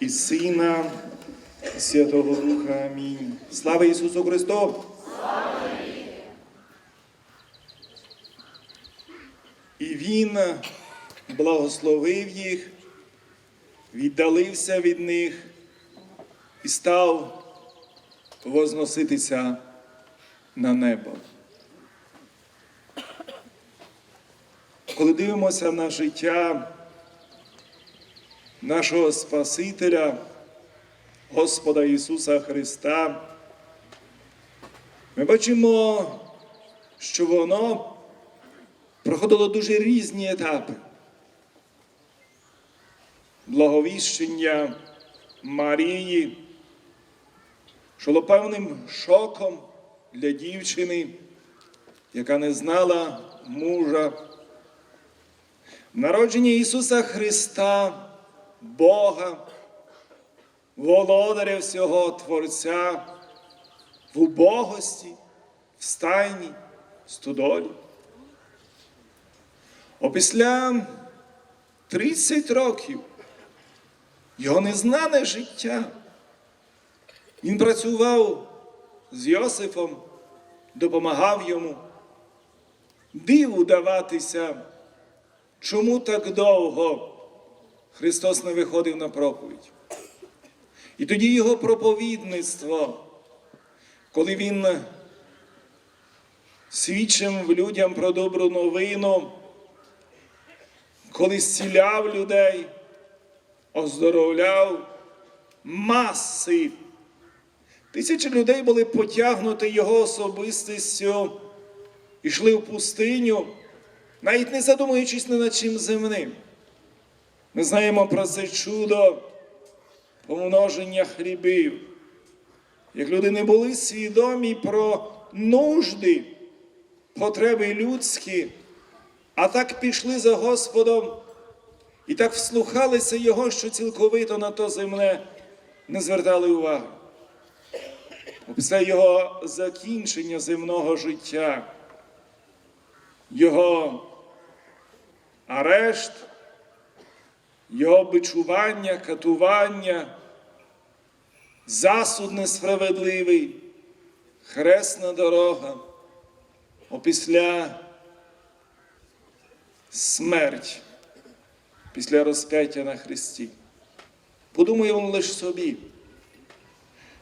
і Сина, і Святого Духа. Амінь. Слава Ісусу Христу! І Він благословив їх, віддалився від них і став возноситися на небо. Коли дивимося на життя нашого Спасителя, Господа Ісуса Христа, ми бачимо, що воно проходило дуже різні етапи. Благовіщення Марії, що певним шоком для дівчини, яка не знала мужа. Народження Ісуса Христа, Бога, володаря всього Творця, в убогості, в стайні, студолі. Опісля 30 років його незнане життя. Він працював з Йосифом, допомагав йому. Диву даватися, чому так довго Христос не виходив на проповідь. І тоді його проповідництво, коли він свідчив людям про добру новину, коли зціляв людей, оздоровляв маси. Тисячі людей були потягнуті його особистістю, йшли в пустиню, навіть не задумуючись ні над чим земним. Ми знаємо про це чудо помноження хлібів. Як люди не були свідомі про нужди, потреби людські, а так пішли за Господом і так вслухалися Його, що цілковито на то земне не звертали уваги. Після його закінчення земного життя, його арешт, його бичування, катування, засуд несправедливий, хресна дорога, опісля смерть, після розп'яття на Христі. Подумаємо лише собі.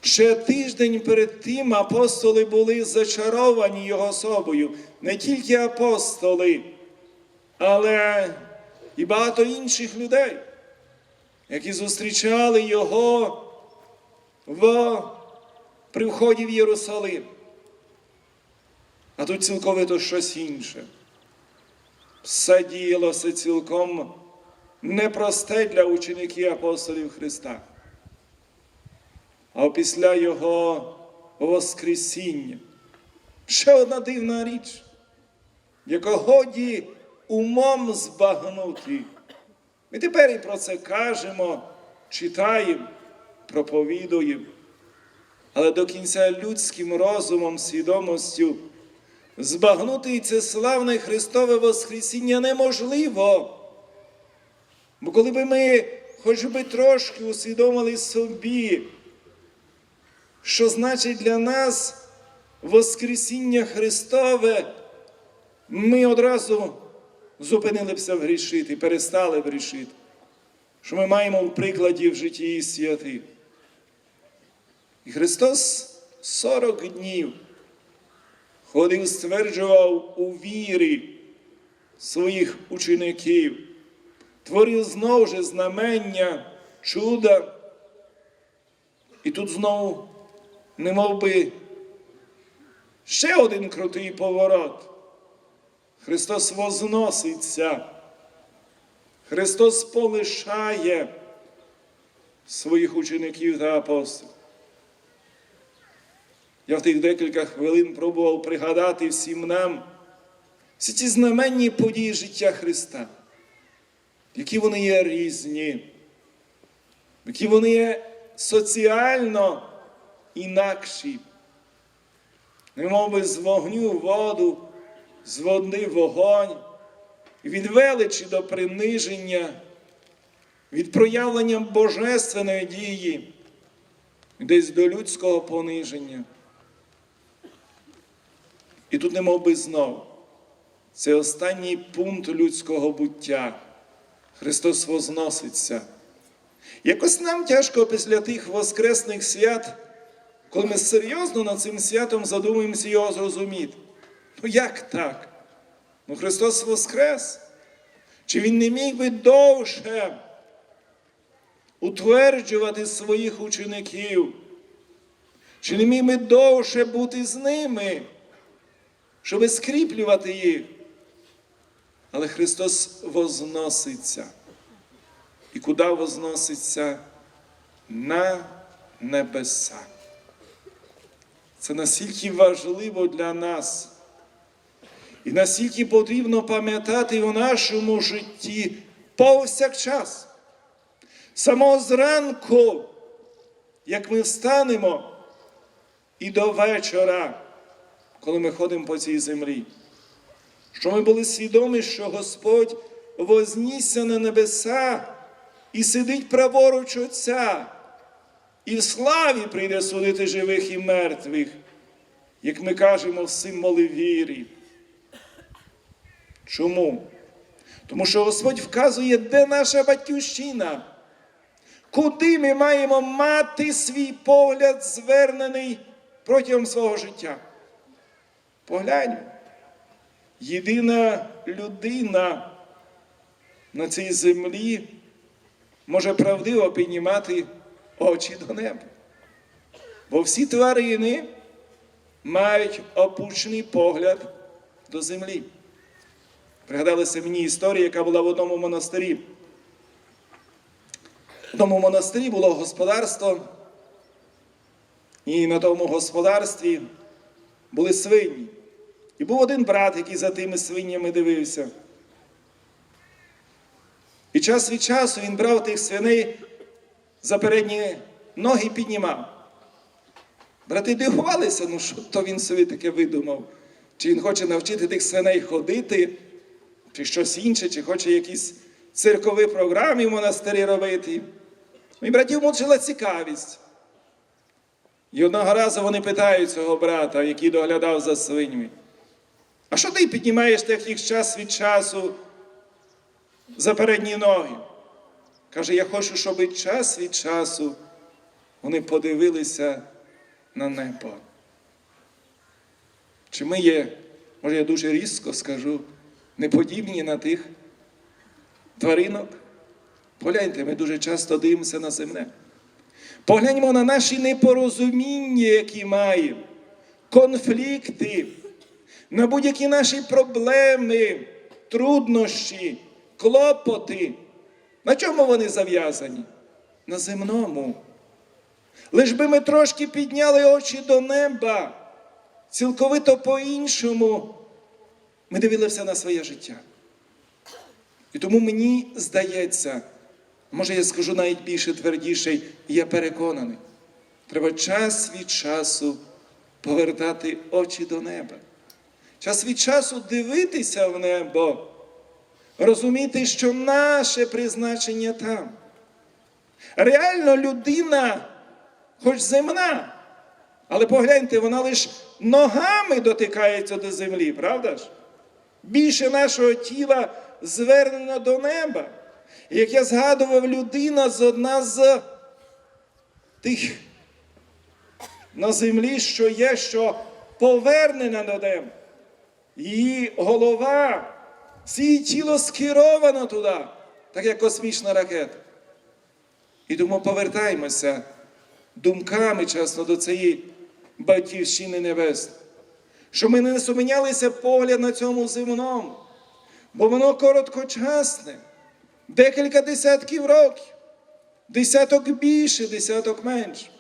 Ще тиждень перед тим апостоли були зачаровані його особою, не тільки апостоли, але і багато інших людей, які зустрічали його в, при вході в Єрусалим. А тут цілковито щось інше. Все діялося цілком непросте для учеників апостолів Христа. А після Його Воскресіння. Ще одна дивна річ, яка годі умом збагнути. Ми тепер і про це кажемо, читаємо, проповідуємо, але до кінця людським розумом, свідомостю збагнути це славне Христове Воскресіння неможливо. Бо коли би ми хоч би трошки усвідомили собі, що значить для нас Воскресіння Христове, ми одразу зупинилися в грішити, перестали грішити, що ми маємо в прикладі в житті святих. І Христос 40 днів ходив, стверджував у вірі своїх учеників, творив знову же знамення, чуда. І тут знову не мов би ще один крутий поворот. Христос возноситься, Христос полишає своїх учеників та апостолів. Я в тих декілька хвилин пробував пригадати всім нам всі ці знаменні події життя Христа, які вони є різні, які вони є соціально інакші. Немов би з вогню воду, з води вогонь, від величі до приниження, від проявлення божественної дії, десь до людського пониження. І тут немов би знов. Це останній пункт людського буття. Христос возноситься. Якось нам тяжко після тих воскресних свят, коли ми серйозно над цим святом задумуємося його зрозуміти. Ну як так? Ну Христос Воскрес. Чи Він не міг би довше утверджувати своїх учеників? Чи не міг би довше бути з ними, щоб скріплювати їх? Але Христос возноситься. І куди возноситься? На небеса. Це настільки важливо для нас. І настільки потрібно пам'ятати у нашому житті повсякчас. Самого зранку, як ми встанемо, і до вечора, коли ми ходимо по цій землі, що ми були свідомі, що Господь вознісся на небеса і сидить праворуч Отця, і в славі прийде судити живих і мертвих, як ми кажемо в символи віри. Чому? Тому що Господь вказує, де наша батьківщина, куди ми маємо мати свій погляд звернений протягом свого життя. Погляньмо. Єдина людина на цій землі може правдиво піднімати очі до неба. Бо всі тварини мають опущений погляд до землі. Пригадалася мені історія, яка була в одному монастирі. В одному монастирі було господарство, і на тому господарстві були свині. І був один брат, який за тими свинями дивився. І час від часу він брав тих свиней за передні ноги піднімав. Брати дивувалися, ну що то він собі таке видумав? Чи він хоче навчити тих свиней ходити, чи щось інше, чи хоче якісь циркові програми в монастирі робити. І братів мучила цікавість. І одного разу вони питають цього брата, який доглядав за свиньми. А що ти піднімаєш таких час від часу за передні ноги? Каже, я хочу, щоб час від часу вони подивилися на небо. Чи ми є, може я дуже різко скажу, не подібні на тих тваринок? Погляньте, ми дуже часто дивимося на земне. Погляньмо на наші непорозуміння, які маємо, конфлікти, на будь-які наші проблеми, труднощі, клопоти. На чому вони зав'язані? На земному. Лиш би ми трошки підняли очі до неба, цілковито по-іншому ми дивилися на своє життя. І тому мені здається, може я скажу навіть більше твердіше, я переконаний, треба час від часу повертати очі до неба. Час від часу дивитися в небо, розуміти, що наше призначення там. Реально людина, хоч земна, але погляньте, вона лише ногами дотикається до землі, правда ж? Більше нашого тіла звернено до неба. Як я згадував, людина з одна з тих на землі, що є, що повернена до неба. Її голова, все її тіло скеровано туди, так як космічна ракета. І тому повертаємося думками чесно до цієї батьківщини небесної. Що ми не сумінялися погляд на цьому земному, бо воно короткочасне, декілька десятків років, десяток більше, десяток менше.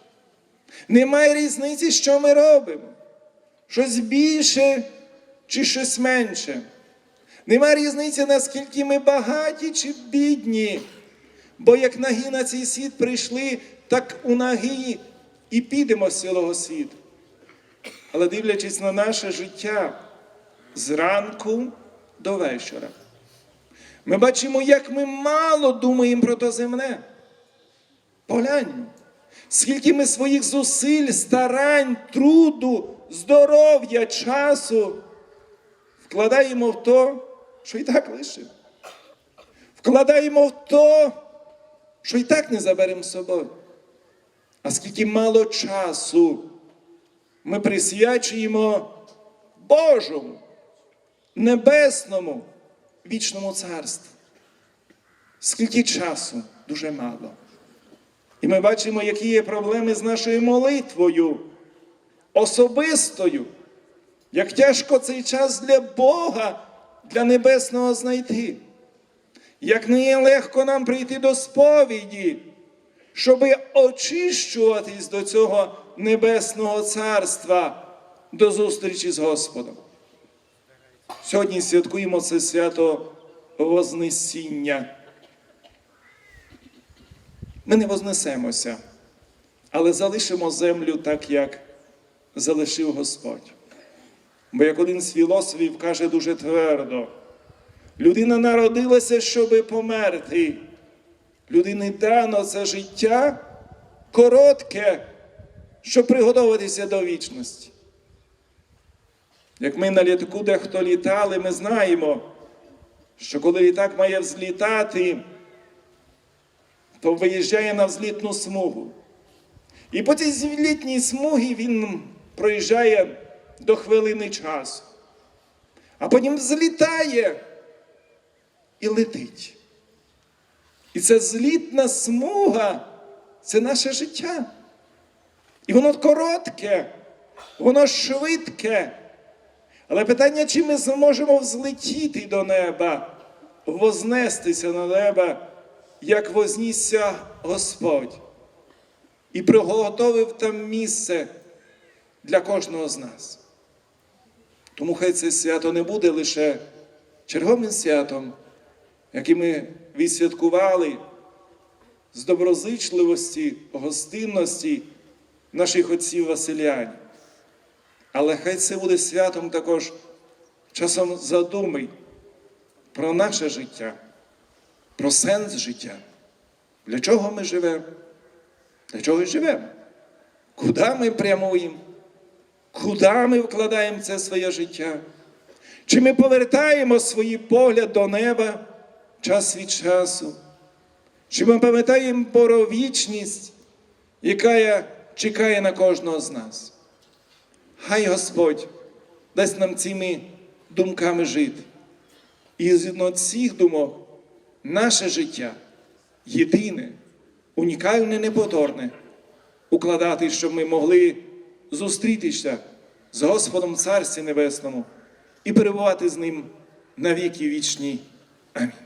Немає різниці, що ми робимо. Щось більше чи щось менше. Немає різниці, наскільки ми багаті чи бідні. Бо як наги на цей світ прийшли, так у наги і підемо з цілого світу. Але дивлячись на наше життя зранку до вечора, Ми бачимо, як ми мало думаємо про то земне. Погляньмо, скільки ми своїх зусиль, старань, труду, здоров'я, часу вкладаємо в то, що і так лишимо. Вкладаємо в то, що і так не заберемо з собою. А скільки мало часу ми присвячуємо Божому, небесному, вічному царству. Скільки часу дуже мало. І ми бачимо, які є проблеми з нашою молитвою, особистою, як тяжко цей час для Бога, для небесного знайти. Як не є легко нам прийти до сповіді, щоби очищуватись до цього небесного царства, до зустрічі з Господом. Сьогодні святкуємо це свято Вознесіння. Ми не вознесемося, але залишимо землю так, як залишив Господь. Бо як один з філософів каже дуже твердо, людина народилася, щоби померти. Людині дано це життя коротке, щоб приготуватися до вічності. Як ми на літаку дехто літали, ми знаємо, що коли літак має взлітати, то виїжджає на взлітну смугу. І по цій злітній смугі він проїжджає до хвилини часу. А потім взлітає і летить. І ця злітна смуга це наше життя. І воно коротке, воно швидке. Але питання, чи ми зможемо взлетіти до неба, вознестися на небо, як вознісся Господь, і приготовив там місце для кожного з нас. Тому хай це свято не буде лише черговим святом, яке ми відсвяткували з доброзичливості, гостинності наших отців Василянів. Але хай це буде святом також часом задуми про наше життя, про сенс життя. Для чого ми живемо? Для чого живемо? Куди ми прямуємо? Куди ми вкладаємо це своє життя? Чи ми повертаємо свій погляд до неба час від часу? Чи ми пам'ятаємо про вічність, яка чекає на кожного з нас? Хай Господь дасть нам цими думками жити. І згідно цих думок наше життя єдине, унікальне, неповторне, укладати, щоб ми могли зустрітися з Господом в Царстві Небесному і перебувати з Ним на віки вічні. Амінь.